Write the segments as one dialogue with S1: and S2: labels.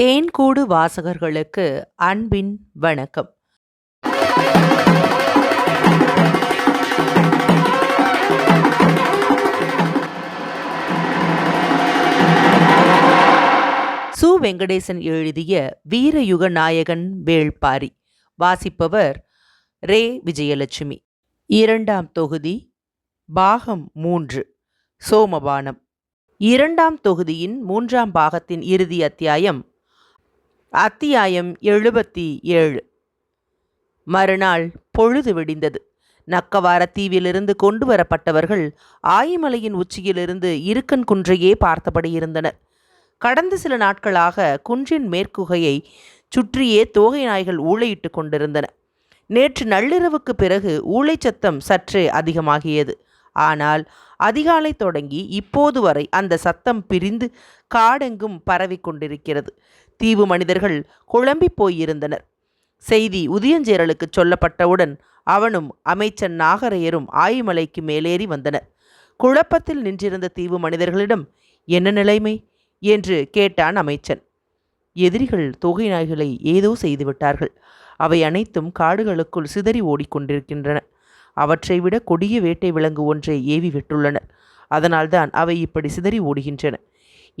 S1: தேன்கூடு வாசகர்களுக்கு அன்பின் வணக்கம். சு. வெங்கடேசன் எழுதிய வீரயுக நாயகன் வேள்பாரி. வாசிப்பவர் ரே. விஜயலட்சுமி. இரண்டாம் தொகுதி பாகம் மூன்று சோமபானம். இரண்டாம் தொகுதியின் மூன்றாம் பாகத்தின் இறுதி அத்தியாயம் அத்தியாயம் எழுபத்தி ஏழு. மறுநாள் பொழுது விடிந்தது. நக்கவார தீவிலிருந்து கொண்டு வரப்பட்டவர்கள் ஆயிமலையின் உச்சியிலிருந்து இருக்கன் குன்றையே பார்த்தபடி இருந்தனர். கடந்த சில நாட்களாக குன்றின் மேற்குகையை சுற்றியே தோகை நாய்கள் ஊளையிட்டு கொண்டிருந்தன. நேற்று நள்ளிரவுக்கு பிறகு ஊளைச் சத்தம் சற்றே அதிகமாகியது. ஆனால் அதிகாலை தொடங்கி இப்போது வரை அந்த சத்தம் பிரிந்து காடெங்கும் பரவிக் கொண்டிருக்கிறது. தீவு மனிதர்கள் குழம்பிப் போயிருந்தனர். செய்தி உதியஞ்சேரலுக்கு சொல்லப்பட்டவுடன் அவனும் அமைச்சன் நாகரையரும் ஆயுமலைக்கு மேலேறி வந்தனர். குழப்பத்தில் நின்றிருந்த தீவு மனிதர்களிடம் என்ன நிலைமை என்று கேட்டான் அமைச்சன். எதிரிகள் தொகை நாய்களை ஏதோ செய்துவிட்டார்கள் அவை அனைத்தும் காடுகளுக்குள் சிதறி ஓடிக்கொண்டிருக்கின்றன அவற்றை விட கொடிய வேட்டை விலங்கு ஒன்றை ஏவி விட்டுள்ளனர். அதனால்தான் அவை இப்படி சிதறி ஓடுகின்றன.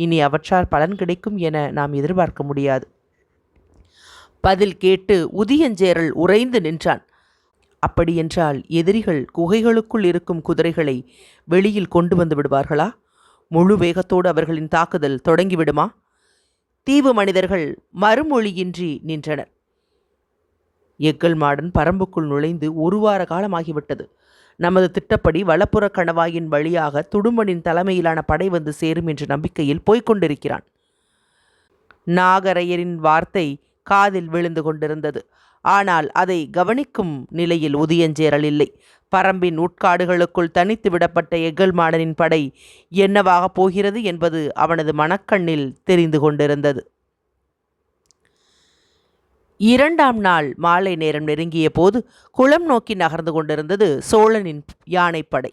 S1: இனி அவற்றால் பலன் கிடைக்கும் என நாம் எதிர்பார்க்க முடியாது. பதில் கேட்டு உதியஞ்சேரல் உறைந்து நின்றான். அப்படியென்றால் எதிரிகள் குகைகளுக்குள் இருக்கும் குதிரைகளை வெளியில் கொண்டு வந்து விடுவார்களா? முழு வேகத்தோடு அவர்களின் தாக்குதல் தொடங்கிவிடுமா? தீவு மனிதர்கள் மறுமொழியின்றி நின்றனர். எக்கல் மாடன் பரம்புக்குள் நுழைந்து ஒரு வார காலமாகிவிட்டது. நமது திட்டப்படி வலப்புற கணவாயின் வழியாக துடும்பனின் தலைமையிலான படை வந்து சேரும் என்ற நம்பிக்கையில் போய்க் கொண்டிருக்கிறான். நாகரையரின் வார்த்தை காதில் விழுந்து கொண்டிருந்தது. ஆனால் அதை கவனிக்கும் நிலையில் உதியஞ்சேரல் இல்லை பரம்பின் உட்காடுகளுக்குள் தனித்து விடப்பட்ட எகல்மாடனின் படை என்னவாகப் போகிறது என்பது அவனது மனக்கண்ணில் தெரிந்து கொண்டிருந்தது. இரண்டாம் நாள் மாலை நேரம் நெருங்கிய போது குளம் நோக்கி நகர்ந்து கொண்டிருந்தது சோழனின் யானைப்படை.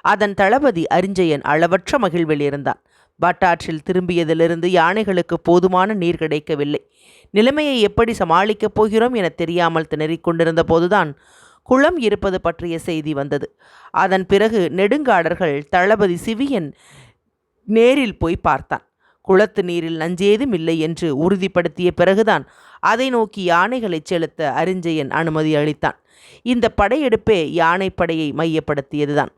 S1: அதன் தளபதி அரிஞ்சயன் அளவற்ற மகிழ்வில் இருந்தான். பட்டாற்றில் திரும்பியதிலிருந்து யானைகளுக்கு போதுமான நீர் கிடைக்கவில்லை. நிலைமையை எப்படி சமாளிக்கப் போகிறோம் என தெரியாமல் திணறிக் கொண்டிருந்த போதுதான் குளம் இருப்பது பற்றிய செய்தி வந்தது. அதன் பிறகு நெடுங்காடர்கள் தளபதி சிவியன் நேரில் போய் பார்த்தான். குளத்து நீரில் நஞ்சேதும் இல்லை என்று உறுதிப்படுத்திய பிறகுதான் அதை நோக்கி யானைகளை செலுத்த அரிஞ்சயன் அனுமதி அளித்தான். இந்த படையெடுப்பே யானைப்படையை மையப்படுத்தியதுதான்.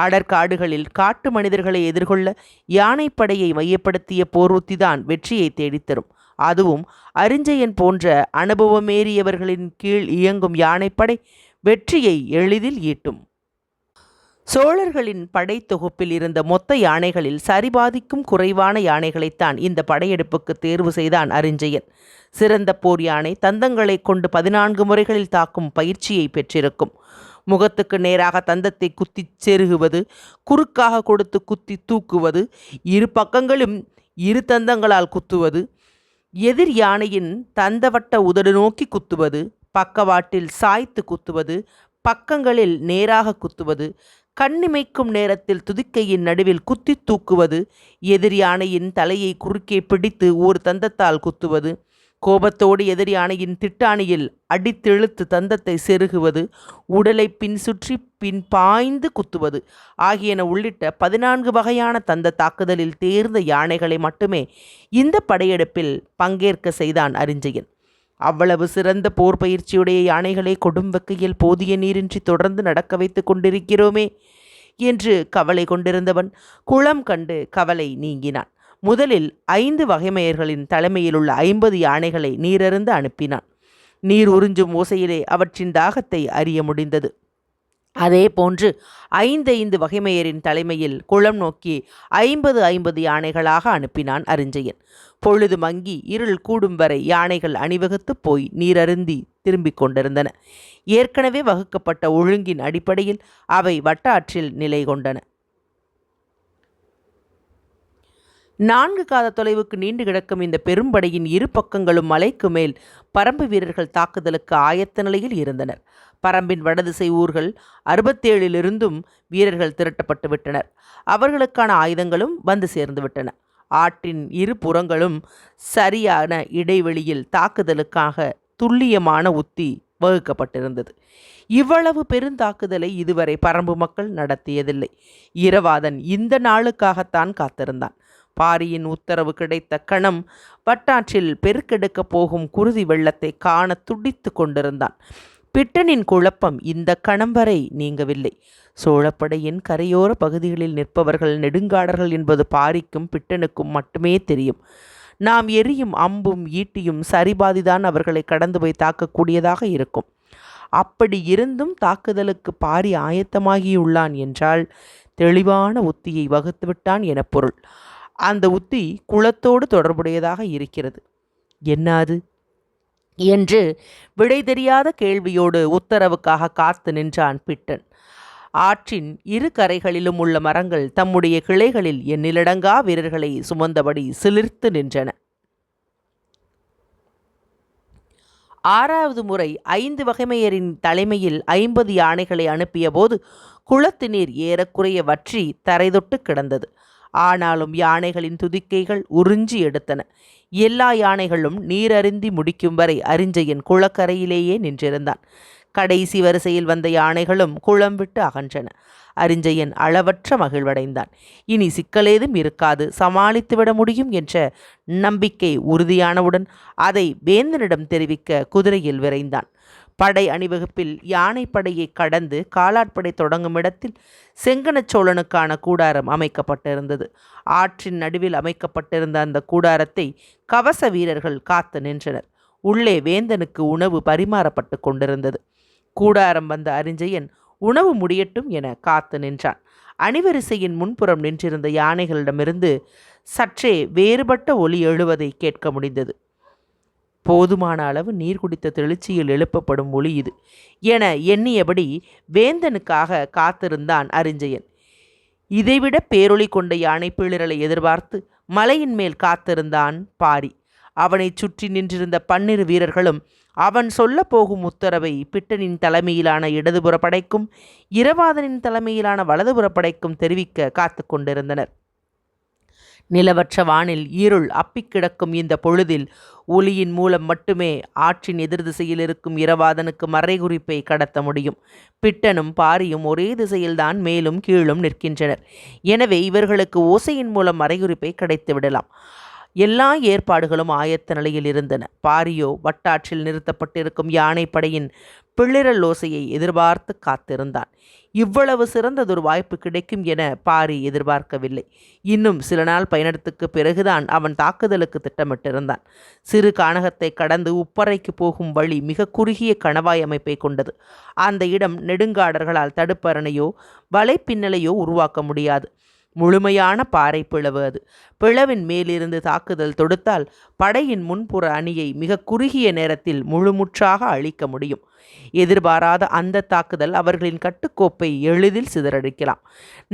S1: அடற்காடுகளில் காட்டு மனிதர்களை எதிர்கொள்ள யானைப்படையை மையப்படுத்திய போர்வுத்திதான் வெற்றியை தேடித்தரும். அதுவும் அரிஞ்சயன் போன்ற அனுபவமேறியவர்களின் கீழ் இயங்கும் யானைப்படை வெற்றியை எளிதில் ஈட்டும். சோழர்களின் படைத்தொகுப்பில் இருந்த மொத்த யானைகளில் சரிபாதிக்கும் குறைவான யானைகளைத்தான் இந்த படையெடுப்புக்கு தேர்வு செய்தான் அரிஞ்சயன். சிறந்த போர் யானை தந்தங்களை கொண்டு பதினான்கு முறைகளில் தாக்கும் பயிற்சியை பெற்றிருக்கும். முகத்துக்கு நேராக தந்தத்தை குத்தி செருகுவது குறுக்காக கொடுத்து குத்தி தூக்குவது இரு பக்கங்களும் இரு தந்தங்களால் குத்துவது எதிர் யானையின் தந்தவட்ட உதடு நோக்கி குத்துவது பக்கவாட்டில் சாய்த்து குத்துவது பக்கங்களில் நேராக குத்துவது கண்ணிமைக்கும் நேரத்தில் துதிக்கையின் நடுவில் குத்தி தூக்குவது எதிரியானையின் தலையை குறுக்கே பிடித்து ஒரு தந்தத்தால் குத்துவது கோபத்தோடு எதிரியானையின் திட்டாணியில் அடித்தெழுத்து தந்தத்தை செருகுவது உடலை பின் சுற்றி பின் பாய்ந்து குத்துவது ஆகியன உள்ளிட்ட பதினான்கு வகையான தந்த தாக்குதலில் தேர்ந்த யானைகளை மட்டுமே இந்த படையெடுப்பில் பங்கேற்க செய்தான் அறிஞ்சயன் அவ்வளவு சிறந்த போர் பயிற்சியுடைய யானைகளை கொடும் வக்கையில் போதிய நீரின்றி தொடர்ந்து நடக்க வைத்து கொண்டிருக்கிறோமே என்று கவலை கொண்டிருந்தவன் குளம் கண்டு கவலை நீங்கினான். முதலில் ஐந்து வகைமையர்களின் தலைமையிலுள்ள ஐம்பது யானைகளை நீரருந்து அனுப்பினான். நீர் உறிஞ்சும் ஓசையிலே அவற்றின் தாகத்தை அறிய முடிந்தது. அதே போன்று ஐந்தைந்து வகைமையரின் தலைமையில் குளம் நோக்கி ஐம்பது ஐம்பது யானைகளாக அனுப்பினான் அரிஞ்சயன். பொழுது மங்கி இருள் கூடும் வரை யானைகள் அணிவகுத்து போய் நீரருந்தி திரும்பிக் கொண்டிருந்தன. ஏற்கனவே வகுக்கப்பட்ட ஒழுங்கின் அடிப்படையில் அவை வட்டாற்றில் நிலை கொண்டன. நான்கு காத தொலைவுக்கு நீண்டு கிடக்கும் இந்த பெரும்படையின் இரு பக்கங்களும் மலைக்கு மேல் பரம்பு வீரர்கள் தாக்குதலுக்கு ஆயத்த நிலையில் இருந்தனர். பரம்பின் வடதிசை ஊர்கள் அறுபத்தேழிலிருந்தும் வீரர்கள் திரட்டப்பட்டு விட்டனர். அவர்களுக்கான ஆயுதங்களும் வந்து சேர்ந்து விட்டன. ஆற்றின் இரு புறங்களும் சரியான இடைவெளியில் தாக்குதலுக்காக துல்லியமான உத்தி வகுக்கப்பட்டிருந்தது. இவ்வளவு பெருந்தாக்குதலை இதுவரை பரம்பு மக்கள் நடத்தியதில்லை. இரவாதன் இந்த நாளுக்காகத்தான் காத்திருந்தான். பாரியின் உத்தரவு கிடைத்த கணம் வட்டாற்றில் பெருக்கெடுக்கப் போகும் குருதி வெள்ளத்தை காண துடித்து கொண்டிருந்தான். பிட்டனின் குழப்பம் இந்த கணம் வரை நீங்கவில்லை. சோழப்படையின் கரையோர பகுதிகளில் நிற்பவர்கள் நெடுங்காடர்கள் என்பது பாரிக்கும் பிட்டனுக்கும் மட்டுமே தெரியும். நாம் எரியும் அம்பும் ஈட்டியும் சரிபாதிதான் அவர்களை கடந்து போய் தாக்கக்கூடியதாக இருக்கும். அப்படி இருந்தும் தாக்குதலுக்கு பாரி ஆயத்தமாகியுள்ளான் என்றால் தெளிவான உத்தியை வகுத்துவிட்டான் என பொருள். அந்த உத்தி குளத்தோடு தொடர்புடையதாக இருக்கிறது. என்ன அது? என்று விடை தெரியாத கேள்வியோடு உத்தரவுக்காக காத்து நின்றான் பிட்டன். ஆற்றின் இரு கரைகளிலும் உள்ள மரங்கள் தம்முடைய கிளைகளில் எண்ணிலடங்கா வீரர்களை சுமந்தபடி சிலிர்த்து நின்றன. ஆறாவது முறை ஐந்து வகைமையரின் தலைமையில் ஐம்பது யானைகளை அனுப்பிய போது குளத்து நீர் ஏறக்குறைய வற்றி தரைதொட்டு கிடந்தது. ஆனாலும் யானைகளின் துதிக்கைகள் உறிஞ்சி எடுத்தன. எல்லா யானைகளும் நீரருந்தி முடிக்கும் வரை அரிஞ்சயன் குளக்கரையிலேயே நின்றிருந்தான். கடைசி வரிசையில் வந்த யானைகளும் குளம் விட்டு அகன்றன. அரிஞ்சயன் அளவற்ற மகிழ்வடைந்தான். இனி சிக்கலேதும் இருக்காது சமாளித்துவிட முடியும் என்ற நம்பிக்கை உறுதியானவுடன் அதை வேந்தனிடம் தெரிவிக்க குதிரையில் விரைந்தான். படை அணிவகுப்பில் யானைப்படையை கடந்து காலாட்படை தொடங்கும் இடத்தில் செங்கனச்சோழனுக்கான கூடாரம் அமைக்கப்பட்டிருந்தது. ஆற்றின் நடுவில் அமைக்கப்பட்டிருந்த அந்த கூடாரத்தை கவச வீரர்கள் காத்து நின்றனர். உள்ளே வேந்தனுக்கு உணவு பரிமாறப்பட்டு கொண்டிருந்தது. கூடாரம் வந்த அரிஞ்சயன் உணவு முடியட்டும் என காத்து நின்றான். அணிவரிசையின் முன்புறம் நின்றிருந்த யானைகளிடமிருந்து சற்றே வேறுபட்ட ஒலி எழுவதை கேட்க முடிந்தது. போதுமான அளவு நீர் குடித்த தெளிச்சியில் எழுப்பப்படும் ஒளி இது. என எண்ணியபடி வேந்தனுக்காக காத்திருந்தான் அரிஞ்சயன். இதைவிட பேரொளி கொண்ட யானை பிளிரலை எதிர்பார்த்து மலையின் மேல் காத்திருந்தான் பாரி. அவனைச் சுற்றி நின்றிருந்த பன்னிரு வீரர்களும் அவன் சொல்ல போகும் உத்தரவை பிட்டனின் தலைமையிலான இடதுபுற படைக்கும் இரவாதனின் தலைமையிலான வலதுபுற படைக்கும் தெரிவிக்க காத்து கொண்டிருந்தனர். நிலவற்ற வானில் இருள் அப்பிக் கிடக்கும் இந்த பொழுதில் ஒளியின் மூலம் மட்டுமே ஆற்றின் எதிர் திசையில் இருக்கும் இரவாதனுக்கு மறைகுறிப்பை கடத்த முடியும். பிட்டனும் பாரியும் ஒரே திசையில்தான் மேலும் கீழும் நிற்கின்றனர். எனவே இவர்களுக்கு ஓசையின் மூலம் மறைகுறிப்பை கிடைத்து விடலாம். எல்லா ஏற்பாடுகளும் ஆயத்த நிலையில் இருந்தன. பாரியோ வட்டாற்றில் நிறுத்தப்பட்டிருக்கும் யானைப்படையின் பிள்ளிரல் ஓசையை எதிர்பார்த்து காத்திருந்தான். இவ்வளவு சிறந்ததொரு வாய்ப்பு கிடைக்கும் என பாரி எதிர்பார்க்கவில்லை. இன்னும் சில நாள் பயணத்துக்கு பிறகுதான் அவன் தாக்குதலுக்கு திட்டமிட்டிருந்தான். சிறு கானகத்தை கடந்து உப்பறைக்கு போகும் வழி மிக குறுகிய கணவாய் அமைப்பை கொண்டது. அந்த இடம் நெடுங்காடர்களால் தடுப்பரணையோ வலைப்பின்னலையோ உருவாக்க முடியாது. முழுமையான பாறை பிளவு அது. பிளவின் மேலிருந்து தாக்குதல் தொடுத்தால் படையின் முன்புற அணியை மிக குறுகிய நேரத்தில் முழுமுற்றாக அழிக்க முடியும். எதிர்பாராத அந்த தாக்குதல் அவர்களின் கட்டுக்கோப்பை எளிதில் சிதறடிக்கலாம்.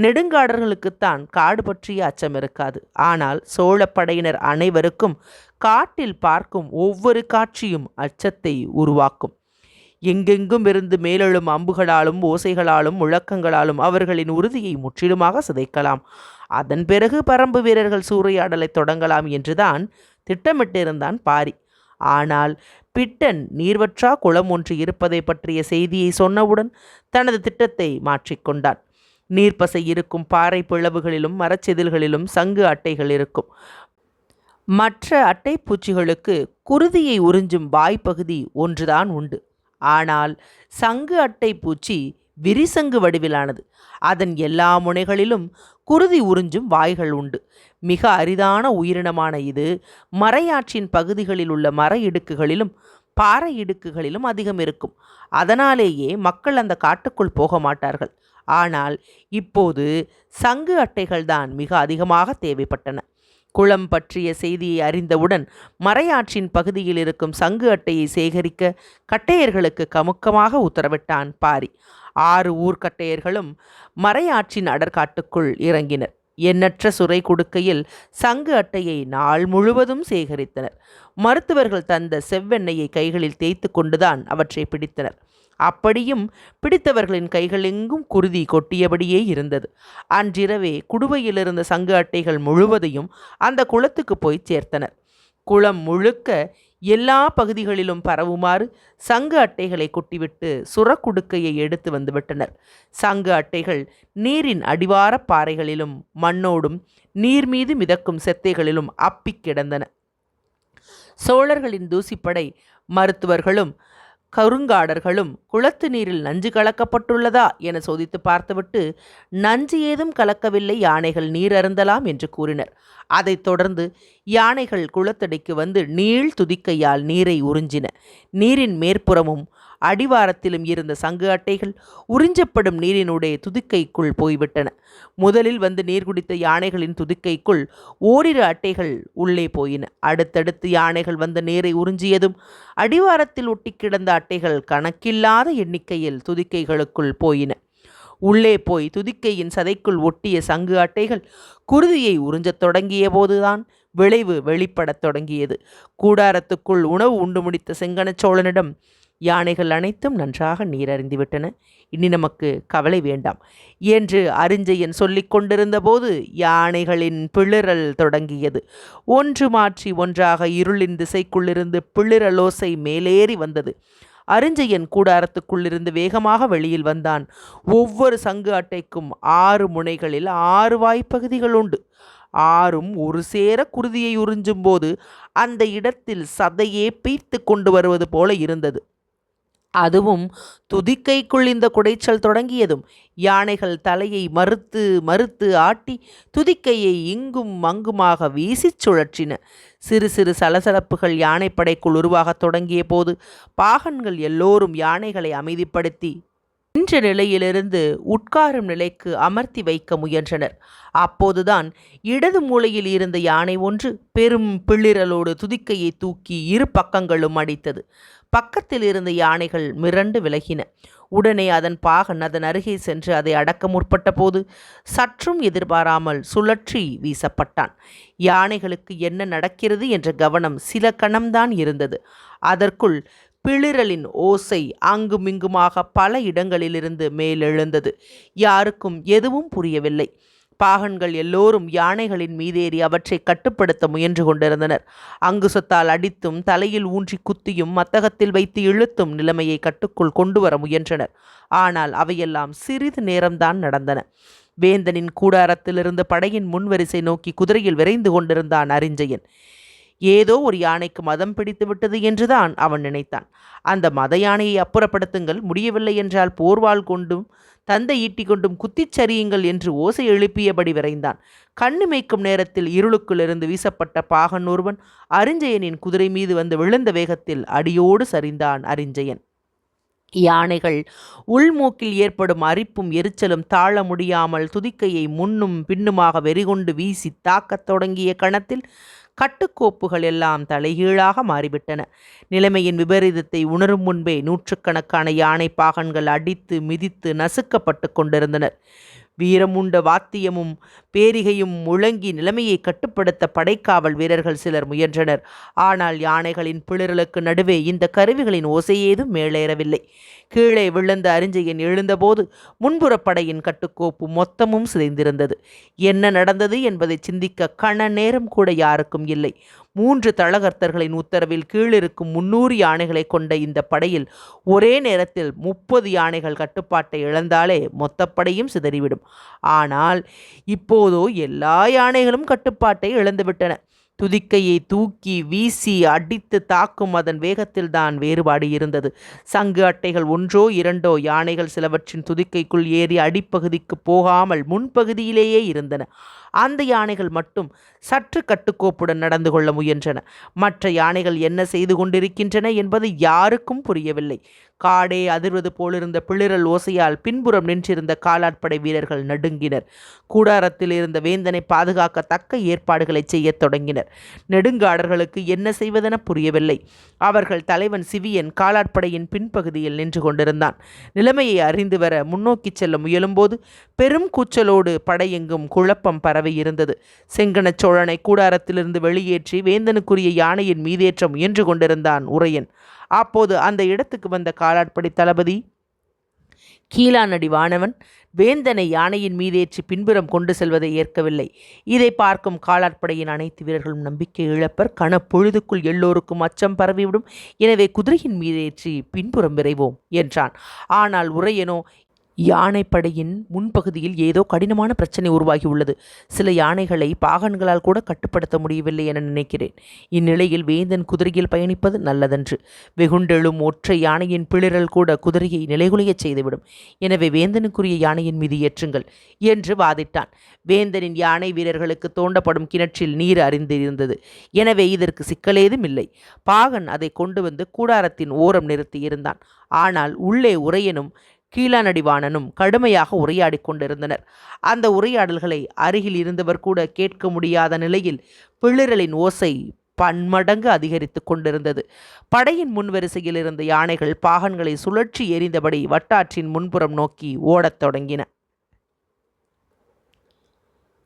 S1: நெடுங்காடர்களுக்குத்தான் காடு பற்றிய அச்சம் இருக்காது. ஆனால் சோழ படையினர் அனைவருக்கும் காட்டில் பார்க்கும் ஒவ்வொரு காட்சியும் அச்சத்தை உருவாக்கும். எங்கெங்கும் இருந்து மேலெழும் அம்புகளாலும் ஓசைகளாலும் முழக்கங்களாலும் அவர்களின் உறுதியை முற்றிலுமாக சிதைக்கலாம். அதன் பிறகு பரம்பு வீரர்கள் சூறையாடலை தொடங்கலாம் என்றுதான் திட்டமிட்டிருந்தான் பாரி. ஆனால் பிட்டன் நீர்வற்றா குளம் ஒன்று இருப்பதை பற்றிய செய்தியை சொன்னவுடன் தனது திட்டத்தை மாற்றிக்கொண்டான் நீர்ப்பசை இருக்கும் பாறை பிளவுகளிலும் மரச்செதில்களிலும் சங்கு அட்டைகள் இருக்கும். மற்ற அட்டை பூச்சிகளுக்கு குருதியை உறிஞ்சும் வாய்ப்பகுதி ஒன்றுதான் உண்டு. ஆனால் சங்கு அட்டை பூச்சி விரிசங்கு வடிவிலானது. அதன் எல்லா முனைகளிலும் குருதி உறிஞ்சும் வாய்கள் உண்டு. மிக அரிதான உயிரினமான இது மறையாற்றின் பகுதிகளில் உள்ள மர இடுக்குகளிலும் பாறை இடுக்குகளிலும் அதிகம் இருக்கும். அதனாலேயே மக்கள் அந்த காட்டுக்குள் போக மாட்டார்கள். ஆனால் இப்போது சங்கு அட்டைகள்தான் மிக அதிகமாக தேவைப்பட்டன. குளம் பற்றிய செய்தியை அறிந்தவுடன் மறையாற்றின் பகுதியில் இருக்கும் சங்கு அட்டையை சேகரிக்க கட்டையர்களுக்கு கமுக்கமாக உத்தரவிட்டான் பாரி. ஆறு ஊர்க்கட்டையர்களும் மறையாற்றின் அடற்காட்டுக்குள் இறங்கினர். எண்ணற்ற சுரை கொடுக்கையில் சங்கு அட்டையை நாள் முழுவதும் சேகரித்தனர். மருத்துவர்கள் தந்த செவ்வெண்ணெயை கைகளில் தேய்த்து கொண்டுதான் அவற்றை பிடித்தனர். அப்படியும் பிடித்தவர்களின் கைகள் எங்கும் குருதி கொட்டியபடியே இருந்தது. அன்றிரவே குடுவையில் இருந்த சங்கு அட்டைகள் முழுவதையும் அந்த குளத்துக்கு போய் சேர்த்தனர். குளம் முழுக்க எல்லா பகுதிகளிலும் பரவுமாறு சங்கு அட்டைகளை கொட்டிவிட்டு சுரக்குடுக்கையை எடுத்து வந்துவிட்டனர். சங்கு அட்டைகள் நீரின் அடிவார பாறைகளிலும் மண்ணோடும் நீர் மீது மிதக்கும் செத்தைகளிலும் அப்பிக் கிடந்தன. சோழர்களின் தூசிப்படை மருத்துவர்களும் கருங்காடர்களும் குளத்து நீரில் நஞ்சு கலக்கப்பட்டுள்ளதா என சோதித்து பார்த்துவிட்டு நஞ்சு ஏதும் கலக்கவில்லை யானைகள் நீர் அருந்தலாம் என்று கூறினர். அதைத் தொடர்ந்து யானைகள் குளத்தடிக்கு வந்து நீள் துதிக்கையால் நீரை உறிஞ்சின. நீரின் மேற்புறமும் அடிவாரத்திலும் இருந்த சங்கு அட்டைகள் உறிஞ்சப்படும் நீரினுடைய துதிக்கைக்குள் போய்விட்டன. முதலில் வந்து நீர் குடித்த யானைகளின் துதிக்கைக்குள் ஓரிரு அட்டைகள் உள்ளே போயின. அடுத்தடுத்து யானைகள் வந்த நீரை உறிஞ்சியதும் அடிவாரத்தில் ஒட்டி கிடந்த அட்டைகள் கணக்கில்லாத எண்ணிக்கையில் துதிக்கைகளுக்குள் போயின. உள்ளே போய் துதிக்கையின் சதைக்குள் ஒட்டிய சங்கு அட்டைகள் குருதியை உறிஞ்சத் தொடங்கிய போதுதான் விளைவு வெளிப்படத் தொடங்கியது. கூடாரத்துக்குள் உணவு உண்டு முடித்த செங்கனச்சோழனிடம் யானைகள் அனைத்தும் நன்றாக நீரறிந்துவிட்டன. இனி நமக்கு கவலை வேண்டாம். என்று அரிஞ்சயன் சொல்லிக் கொண்டிருந்தபோது யானைகளின் பிளிரல் தொடங்கியது. ஒன்று மாற்றி ஒன்றாக இருளின் திசைக்குள்ளிருந்து பிளிரலோசை மேலேறி வந்தது. அரிஞ்சயன் கூடாரத்துக்குள்ளிருந்து வேகமாக வெளியில் வந்தான். ஒவ்வொரு சங்கு அட்டைக்கும் ஆறு முனைகளில் ஆறு வாய்ப்பகுதிகள் உண்டு. ஆறும் ஒரு சேர குருதியை உறிஞ்சும் போது அந்த இடத்தில் சதையே பீய்த்து கொண்டு வருவது போல இருந்தது. அதுவும் துதிக்கைக்குள் இந்த குடைச்சல் தொடங்கியதும் யானைகள் தலையை மறுத்து மறுத்து ஆட்டி துதிக்கையை இங்கும் அங்குமாக வீசிச் சுழற்றின. சிறு சிறு சலசலப்புகள் யானைப்படைக்குள் உருவாகத் தொடங்கிய போது பாகன்கள் எல்லோரும் யானைகளை அமைதிப்படுத்தி நின்ற நிலையிலிருந்து உட்காரும் நிலைக்கு அமர்த்தி வைக்க முயன்றனர். அப்போதுதான் இடது மூலையில் இருந்த யானை ஒன்று பெரும் பிள்ளிரலோடு துதிக்கையை தூக்கி இரு பக்கங்களும் அடித்தது. பக்கத்தில் இருந்த யானைகள் மிரண்டு விலகின. உடனே அதன் பாகன் அதன் அருகே சென்று அதை அடக்க முற்பட்ட போது சற்றும் எதிர்பாராமல் சுழற்றி வீசப்பட்டான். யானைகளுக்கு என்ன நடக்கிறது என்ற கவனம் சில கணம்தான் இருந்தது. அதற்குள் பிளிரலின் ஓசை அங்குமிங்குமாக பல இடங்களிலிருந்து மேலெழுந்தது. யாருக்கும் எதுவும் புரியவில்லை. பாகன்கள் எல்லோரும் யானைகளின் மீதேறி அவற்றை கட்டுப்படுத்த முயன்று கொண்டிருந்தனர். அங்குசத்தால் அடித்தும் தலையில் ஊன்றி குத்தியும் மத்தகத்தில் வைத்து இழுத்தும் நிலைமையை கட்டுக்குள் கொண்டு வர முயன்றனர். ஆனால் அவையெல்லாம் சிறிது நேரம்தான் நடந்தன. வேந்தனின் கூடாரத்திலிருந்து படையின் முன்வரிசை நோக்கி குதிரையில் விரைந்து கொண்டிருந்தான் அரிஞ்சயன். ஏதோ ஒரு யானைக்கு மதம் பிடித்து விட்டது என்றுதான் அவன் நினைத்தான். அந்த மத யானையை அப்புறப்படுத்துங்கள் முடியவில்லை என்றால் போர்வாள் கொண்டும் தந்தை ஈட்டிக் கொண்டும் குத்திச் சரியுங்கள் என்று ஓசை எழுப்பியபடி விரைந்தான். கண்ணு மேய்க்கும் நேரத்தில் இருளுக்குள்ளிருந்து வீசப்பட்ட பாகன் ஒருவன் அரிஞ்சயனின் குதிரை மீது வந்து விழுந்த வேகத்தில் அடியோடு சரிந்தான் அரிஞ்சயன். யானைகள் உள்மூக்கில் ஏற்படும் அரிப்பும் எரிச்சலும் தாழ முடியாமல் துதிக்கையை முன்னும் பின்னுமாக வெறிகொண்டு வீசி தாக்கத் தொடங்கிய கணத்தில் கட்டுக்கோப்புகள் எல்லாம் தலைகீழாக மாறிவிட்டன. நிலைமையின் விபரீதத்தை உணரும் முன்பே நூற்றுக்கணக்கான யானை பாகன்கள் அடித்து மிதித்து நசுக்கப்பட்டு கொண்டிருந்தனர். வீரமுண்ட வாத்தியமும் பேரிகையும் முழங்கி நிலைமையை கட்டுப்படுத்த படைக்காவல் வீரர்கள் சிலர் முயன்றனர். ஆனால் யானைகளின் பிளிரலுக்கு நடுவே இந்த கருவிகளின் ஓசையேதும் மேலேறவில்லை. கீழே விழுந்த அரிஞ்சயன் எழுந்தபோது முன்புறப்படையின் கட்டுக்கோப்பு மொத்தமும் சிதைந்திருந்தது. என்ன நடந்தது என்பதை சிந்திக்க கண நேரம் கூட யாருக்கும் இல்லை. மூன்று தளகர்த்தர்களின் உத்தரவில் கீழிருக்கும் முன்னூறு யானைகளை கொண்ட இந்த படையில் ஒரே நேரத்தில் முப்பது யானைகள் கட்டுப்பாட்டை இழந்தாலே மொத்தப்படையும் சிதறிவிடும். ஆனால் இப்போதோ எல்லா யானைகளும் கட்டுப்பாட்டை இழந்துவிட்டன. துதிக்கையை தூக்கி வீசி அடித்து தாக்கும் அதன் வேகத்தில்தான் வேறுபாடு இருந்தது. சங்கு அட்டைகள் ஒன்றோ இரண்டோ யானைகள் சிலவற்றின் துதிக்கைக்குள் ஏறி அடிப்பகுதிக்கு போகாமல் முன்பகுதியிலேயே இருந்தன. அந்த யானைகள் மட்டும் சற்று கட்டுக்கோப்புடன் நடந்து கொள்ள முயன்றன. மற்ற யானைகள் என்ன செய்து கொண்டிருக்கின்றன என்பது யாருக்கும் புரியவில்லை. காடே அதிர்வது போலிருந்த பிளிரல் ஓசையால் பின்புறம் நின்றிருந்த காலாட்படை வீரர்கள் நடுங்கினர். கூடாரத்தில் இருந்த வேந்தனை பாதுகாக்க தக்க ஏற்பாடுகளை செய்யத் தொடங்கினர். நெடுங்காடர்களுக்கு என்ன செய்வதென புரியவில்லை. அவர்கள் தலைவன் சிவியன் காலாட்படையின் பின்பகுதியில் நின்று கொண்டிருந்தான். நிலைமையை அறிந்து வர முன்னோக்கி செல்ல முயலும்போது பெரும் கூச்சலோடு படையெங்கும் குழப்பம் பரவி பரவியிருந்தது செங்கனச் சோழனை கூடாரத்திலிருந்து வெளியேற்றி வேந்தனுக்குரிய யானையின் மீதேற்ற முயன்று கொண்டிருந்தான் உரையன். அப்போது அந்த இடத்துக்கு வந்த காலாட்படை தளபதி கீழானடி வானவன் வேந்தனை யானையின் மீதேற்றி பின்புறம் கொண்டு செல்வதை ஏற்கவில்லை. இதை பார்க்கும் காலாட்படையின் அனைத்து வீரர்களும் நம்பிக்கை இழப்பர். கணப்பொழுதுக்குள் எல்லோருக்கும் அச்சம் பரவிவிடும். எனவே குதிரையின் மீதேற்றி பின்புறம் விரைவோம் என்றான். ஆனால் உரையனோ யானைப்படையின் முன்பகுதியில் ஏதோ கடினமான பிரச்சனை உருவாகியுள்ளது. சில யானைகளை பாகன்களால் கூட கட்டுப்படுத்த முடியவில்லை என நினைக்கிறேன். இந்நிலையில் வேந்தன் குதிரையில் பயணிப்பது நல்லதன்று. வெகுண்டெழும் ஒற்றை யானையின் பிளிரல் கூட குதிரையை நிலைகுலையச் செய்துவிடும். எனவே வேந்தனுக்குரிய யானையின் மீது ஏற்றுங்கள் என்று வாதிட்டான். வேந்தனின் யானை வீரர்களுக்கு தோண்டப்படும் கிணற்றில் நீர் அறிந்திருந்தது எனவே இதற்கு சிக்கலேதும் இல்லை. பாகன் அதை கொண்டு வந்து கூடாரத்தின் ஓரம் நிறுத்தியிருந்தான். ஆனால் உள்ளே உரையனும் கீழானடிவாணனும் கடுமையாக உரையாடி கொண்டிருந்தனர். அந்த உரையாடல்களை அருகில் இருந்தவர் கூட கேட்க முடியாத நிலையில் பிளிரலின் ஓசை பன்மடங்கு அதிகரித்து கொண்டிருந்தது. படையின் முன்வரிசையில் இருந்த யானைகள் பாகன்களை சுழற்சி எறிந்தபடி வட்டாற்றின் முன்புறம் நோக்கி ஓடத் தொடங்கின.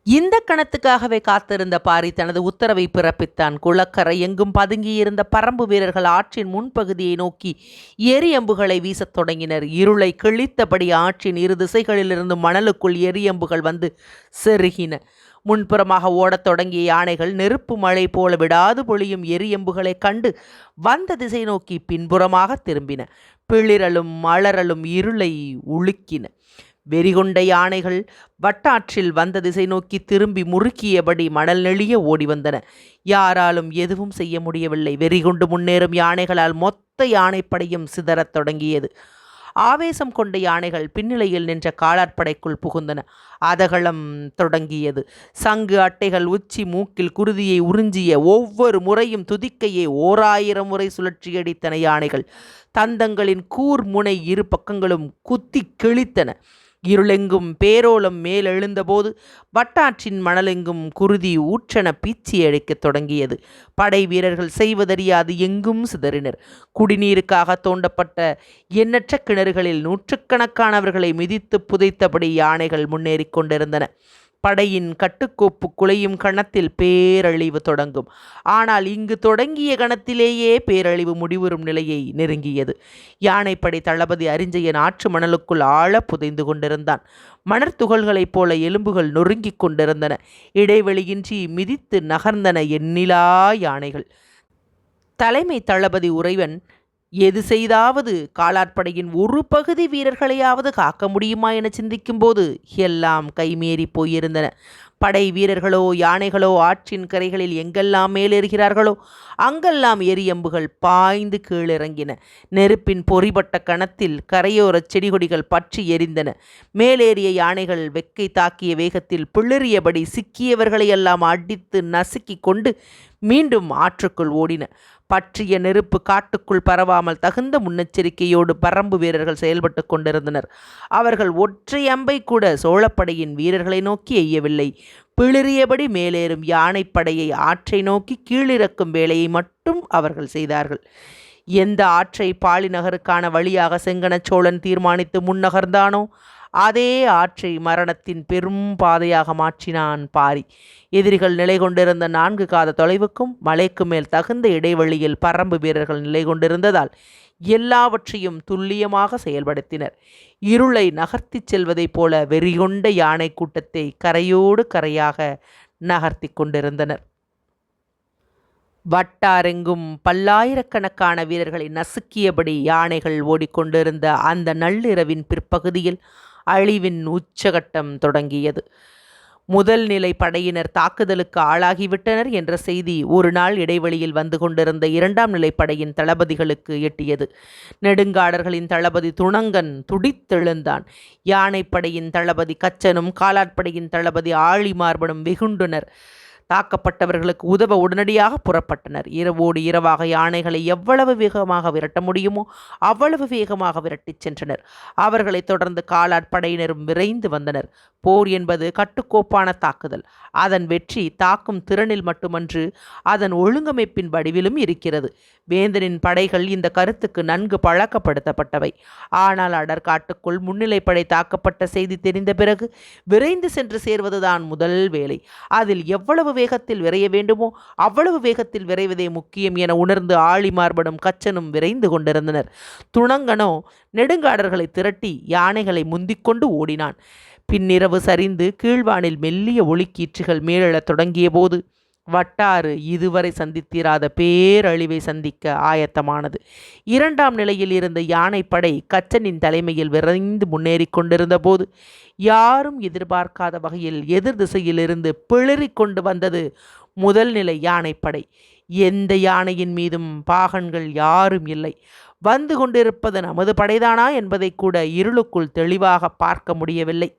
S1: இந்த கணத்துக்காகவே காத்திருந்த பாரி தனது உத்தரவை பிறப்பித்தான். குளக்கரை எங்கும் பதுங்கியிருந்த பரம்பு வீரர்கள் ஆற்றின் முன்பகுதியை நோக்கி எரியம்புகளை வீசத் தொடங்கினர். இருளை கிழித்தபடி ஆற்றின் இரு திசைகளிலிருந்து மணலுக்குள் எரியம்புகள் வந்து செருகின. முன்புறமாக ஓடத் தொடங்கிய யானைகள் நெருப்பு மழை போல விடாது பொழியும் எரியம்புகளைக் கண்டு வந்த திசை நோக்கி பின்புறமாக திரும்பின. பிளிரலும் மலரலும் இருளை உலுக்கின. வெறிகொண்ட யானைகள் வட்டாற்றில் வந்த திசை நோக்கி திரும்பி முறுக்கியபடி மணல் நெளிய ஓடி வந்தன. யாராலும் எதுவும் செய்ய முடியவில்லை. வெறிகொண்டு முன்னேறும் யானைகளால் மொத்த யானைப்படையும் சிதறத் தொடங்கியது. ஆவேசம் கொண்ட யானைகள் பின்னிலையில் நின்ற காலாட்படைக்குள் புகுந்தன. அதகளம் தொடங்கியது. சங்கு அட்டைகள் உச்சி மூக்கில் குருதியை உறிஞ்சிய ஒவ்வொரு முறையும் துதிக்கையை ஓராயிரம் முறை சுழற்சியடித்தன யானைகள். தந்தங்களின் கூர் முனை இரு பக்கங்களும் குத்தி கிழித்தன. இருளெங்கும் பேரோலம் மேலெழுந்தபோது வட்டாற்றின் மணலெங்கும் குருதி ஊற்றென பீச்சி அழைக்கத் தொடங்கியது. படை வீரர்கள் செய்வதறியாது எங்கும் சிதறினர். குடிநீருக்காக தோண்டப்பட்ட எண்ணற்ற கிணறுகளில் நூற்றுக்கணக்கானவர்களை மிதித்து புதைத்தபடி யானைகள் முன்னேறிக் கொண்டிருந்தன. படையின் கட்டுக்கோப்பு குலையும் கணத்தில் பேரழிவு தொடங்கும். ஆனால் இங்கு தொடங்கிய கணத்திலேயே பேரழிவு முடிவுறும் நிலையை நெருங்கியது. யானைப்படை தளபதி அறிஞ்சயன் ஆற்று மணலுக்குள் ஆழ புதைந்து கொண்டிருந்தான். மணற்துகள்களைப் போல எலும்புகள் நொறுங்கிக் கொண்டிருந்தன. இடைவெளியின்றி மிதித்து நகர்ந்தன எண்ணிலா யானைகள். தலைமை தளபதி உறைவன் எது செய்தாவது? காலாட்படையின் ஒரு பகுதி வீரர்களையாவது காக்க முடியுமா என சிந்திக்கும்போது எல்லாம் கைமீறி போயிருந்தன. படை வீரர்களோ யானைகளோ ஆற்றின் கரைகளில் எங்கெல்லாம் மேலேறுகிறார்களோ அங்கெல்லாம் எரியம்புகள் பாய்ந்து கீழிறங்கின. நெருப்பின் பொறிபட்ட கணத்தில் கரையோரச் செடிகொடிகள் பற்றி எரிந்தன. மேலேறிய யானைகள் வெக்கை தாக்கிய வேகத்தில் பிளறியபடி சிக்கியவர்களையெல்லாம் அடித்து நசுக்கி கொண்டு மீண்டும் ஆற்றுக்குள் ஓடின. பற்றிய நெருப்பு காட்டுக்குள் பரவாமல் தகுந்த முன்னெச்சரிக்கையோடு பரம்பு வீரர்கள் செயல்பட்டு கொண்டிருந்தனர். அவர்கள் ஒற்றை அம்பை கூட சோழப்படையின் வீரர்களை நோக்கி எய்யவில்லை. பிளிறியபடி மேலேறும் யானைப்படையை ஆற்றை நோக்கி கீழிறக்கும் வேலையை மட்டும் அவர்கள் செய்தார்கள். எந்த ஆற்றை பாலிநகருக்கான வழியாக செங்கனச் சோழன் தீர்மானித்து முன்னகர்ந்தானோ அதே ஆற்றை மரணத்தின் பெரும் பாதையாக மாற்றினான் பாரி. எதிரிகள் நிலை கொண்டிருந்த நான்கு காத தொலைவுக்கும் மலைக்கு மேல் தகுந்த இடைவெளியில் பரம்பு வீரர்கள் நிலை கொண்டிருந்ததால் எல்லாவற்றையும் துல்லியமாக செயல்படுத்தினர். இருளை நகர்த்திச் செல்வதைப் போல வெறிகொண்ட யானை கூட்டத்தை கரையோடு கரையாக நகர்த்தி கொண்டிருந்தனர். வட்டாரெங்கும் பல்லாயிரக்கணக்கான வீரர்களை நசுக்கியபடி யானைகள் ஓடிக்கொண்டிருந்த அந்த நள்ளிரவின் பிற்பகுதியில் அழிவின் உச்சகட்டம் தொடங்கியது. முதல் நிலை படையினர் தாக்குதலுக்கு ஆளாகிவிட்டனர் என்ற செய்தி ஒரு நாள் இடைவெளியில் வந்து கொண்டிருந்த இரண்டாம் நிலை படையின் தளபதிகளுக்கு எட்டியது. நெடுங்காடர்களின் தளபதி துணங்கன் துடித்தெழுந்தான். யானைப்படையின் தளபதி கச்சனும் காலாட்படையின் தளபதி ஆழிமார்பனும் வெகுண்டனர். தாக்கப்பட்டவர்களுக்கு உதவ உடனடியாக புறப்பட்டனர். இரவோடு இரவாக யானைகளை எவ்வளவு வேகமாக விரட்ட முடியுமோ அவ்வளவு வேகமாக விரட்டிச் சென்றனர். அவர்களை தொடர்ந்து காலாட்படையினரும் விரைந்து வந்தனர். போர் என்பது கட்டுக்கோப்பான தாக்குதல். அதன் வெற்றி தாக்கும் திறனில் மட்டுமன்று அதன் ஒழுங்கமைப்பின் வடிவிலும் இருக்கிறது. வேந்தனின் படைகள் இந்த கருத்துக்கு நன்கு பழக்கப்படுத்தப்பட்டவை. ஆனால் அடற்காட்டுக்குள் முன்னிலைப்படை தாக்கப்பட்ட செய்தி தெரிந்த பிறகு விரைந்து சென்று சேர்வதுதான் முதல் வேலை. அதில் எவ்வளவு வேகத்தில் விரைய வேண்டுமோ அவ்வளவு வேகத்தில் விரைவதே முக்கியம் என உணர்ந்து ஆழிமார்பனும் கச்சனும் விரைந்து கொண்டிருந்தனர். துணங்கனோ நெடுங்காடர்களை திரட்டி யானைகளை முந்திக்கொண்டு ஓடினான். பின்னிரவு சரிந்து கீழ்வானில் மெல்லிய ஒளிக்கீற்றுகள் மேலெழத் தொடங்கிய போது வட்டாறு இதுவரை சந்தித்திராத பேரழிவை சந்திக்க ஆயத்தமானது. இரண்டாம் நிலையில் இருந்த யானைப்படை கச்சனின் தலைமையில் விரைந்து முன்னேறி கொண்டிருந்த போது யாரும் எதிர்பார்க்காத வகையில் எதிர் திசையிலிருந்து பிளறி கொண்டு வந்தது முதல் நிலை யானைப்படை. எந்த யானையின் மீதும் பாகன்கள் யாரும் இல்லை. வந்து கொண்டிருப்பது நமது படைதானா என்பதை கூட இருளுக்குள் தெளிவாக பார்க்க முடியவில்லை.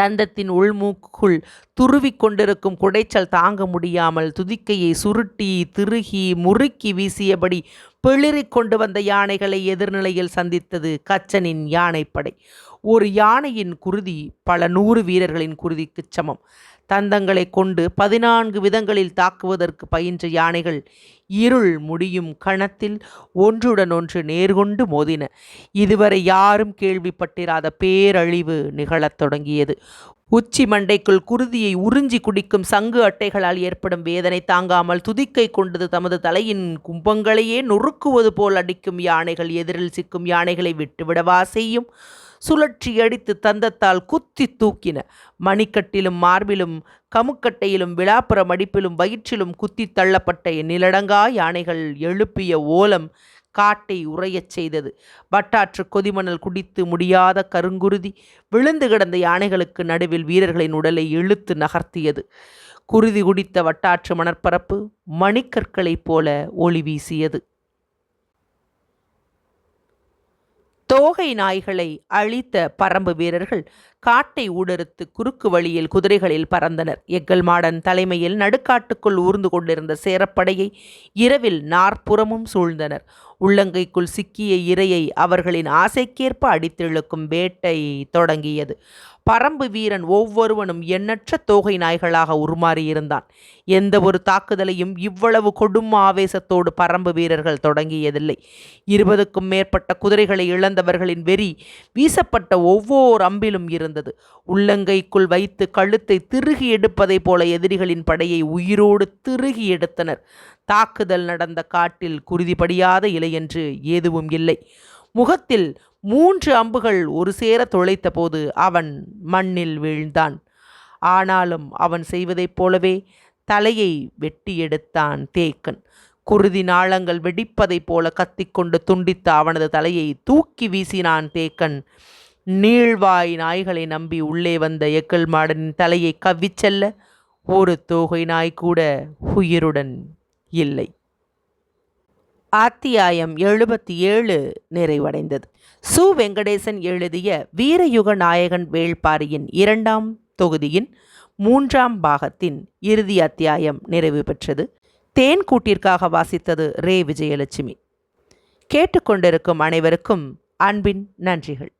S1: தந்தத்தின் உள்மூக்குள் துருவி கொண்டிருக்கும் குடைச்சல் தாங்க முடியாமல் துதிக்கையை சுருட்டி திருகி முறுக்கி வீசியபடி பிளிறிக் கொண்டு வந்த யானைகளை எதிர்நிலையில் சந்தித்தது கச்சனின் யானைப்படை. ஒரு யானையின் குருதி பல நூறு வீரர்களின் குருதிக்குச் சமம். தந்தங்களை கொண்டு பதினான்கு விதங்களில் தாக்குவதற்கு பயின்ற யானைகள் இருள் முடியும் கணத்தில் ஒன்றுடன் ஒன்று நேர்கொண்டு மோதின. இதுவரை யாரும் கேள்விப்பட்டிராத பேரழிவு நிகழத் தொடங்கியது. உச்சி மண்டைக்குள் குருதியை உறிஞ்சி குடிக்கும் சங்கு அட்டைகளால் ஏற்படும் வேதனை தாங்காமல் துதிக்கை கொண்டது தமது தலையின் கும்பங்களையே நொறுக்குவது போல் அடிக்கும் யானைகள் எதிரில் சிக்கும் யானைகளை விட்டுவிடவா செய்யும்? சுழற்றி அடித்து தந்தத்தால் குத்தி தூக்கின. மணிக்கட்டிலும் மார்பிலும் கமுக்கட்டையிலும் விழாப்புற மடிப்பிலும் வயிற்றிலும் குத்தி தள்ளப்பட்ட நிலடங்கா யானைகள் எழுப்பிய ஓலம் காட்டை உறையச் செய்தது. வட்டாற்று கொதிமணல் குடித்து முடியாத கருங்குருதி விழுந்து கிடந்த யானைகளுக்கு நடுவில் வீரர்களின் உடலை இழுத்து நகர்த்தியது. குருதி குடித்த வட்டாற்று மணற்பரப்பு மணிக்கற்களைப் போல ஒளி வீசியது. தோகை நாய்களை அழித்த பரம்பு வீரர்கள் காட்டை ஊடறுத்து குறுக்கு வழியில் குதிரைகளில் பறந்தனர். எக்கல் மாடன் தலைமையில் நடுக்காட்டுக்குள் ஊர்ந்து கொண்டிருந்த சேரப்படையை இரவில் நாற்புறமும் சூழ்ந்தனர். உள்ளங்கைக்குள் சிக்கிய இரையை அவர்களின் ஆசைக்கேற்ப அடித்திழுக்கும் வேட்டை தொடங்கியது. பரம்பு வீரன் ஒவ்வொருவனும் எண்ணற்ற தோகை நாய்களாக உருமாறியிருந்தான். எந்த ஒரு தாக்குதலையும் இவ்வளவு கொடும் ஆவேசத்தோடு பரம்பு வீரர்கள் தொடங்கியதில்லை. இருபதுக்கும் மேற்பட்ட குதிரைகளை இழந்தவர்களின் வெறி வீசப்பட்ட ஒவ்வொரு அம்பிலும் இருந்தது. உள்ளங்கைக்குள் வைத்து கழுத்தை திருகி எடுப்பதைப் போல எதிரிகளின் படையை உயிரோடு திருகி எடுத்தனர். தாக்குதல் நடந்த காட்டில் குருதிபடியாத இலையென்று எதுவும் இல்லை. முகத்தில் மூன்று அம்புகள் ஒரு சேர துளைத்த போது அவன் மண்ணில் வீழ்ந்தான். ஆனாலும் அவன் செய்வதைப் போலவே தலையை வெட்டி எடுத்தான் தேக்கன். குருதி நாளங்கள் வெடிப்பதைப் போல கத்திக்கொண்டு துண்டித்த அவனது தலையை தூக்கி வீசினான் தேக்கன். நீழ்வாய் நாய்களை நம்பி உள்ளே வந்த எக்கல் மாடனின் தலையை கவ்விச்செல்ல ஒரு தோகை நாய் கூட உயிருடன் இல்லை. அத்தியாயம் எழுபத்தி ஏழு நிறைவடைந்தது. சு. வெங்கடேசன் எழுதிய வீரயுக நாயகன் வேள்பாரியின் இரண்டாம் தொகுதியின் மூன்றாம் பாகத்தின் இறுதி அத்தியாயம் நிறைவு பெற்றது. தேன் கூட்டிற்காக வாசித்தது ரே. விஜயலட்சுமி. கேட்டுக்கொண்டிருக்கும் அனைவருக்கும் அன்பின் நன்றிகள்.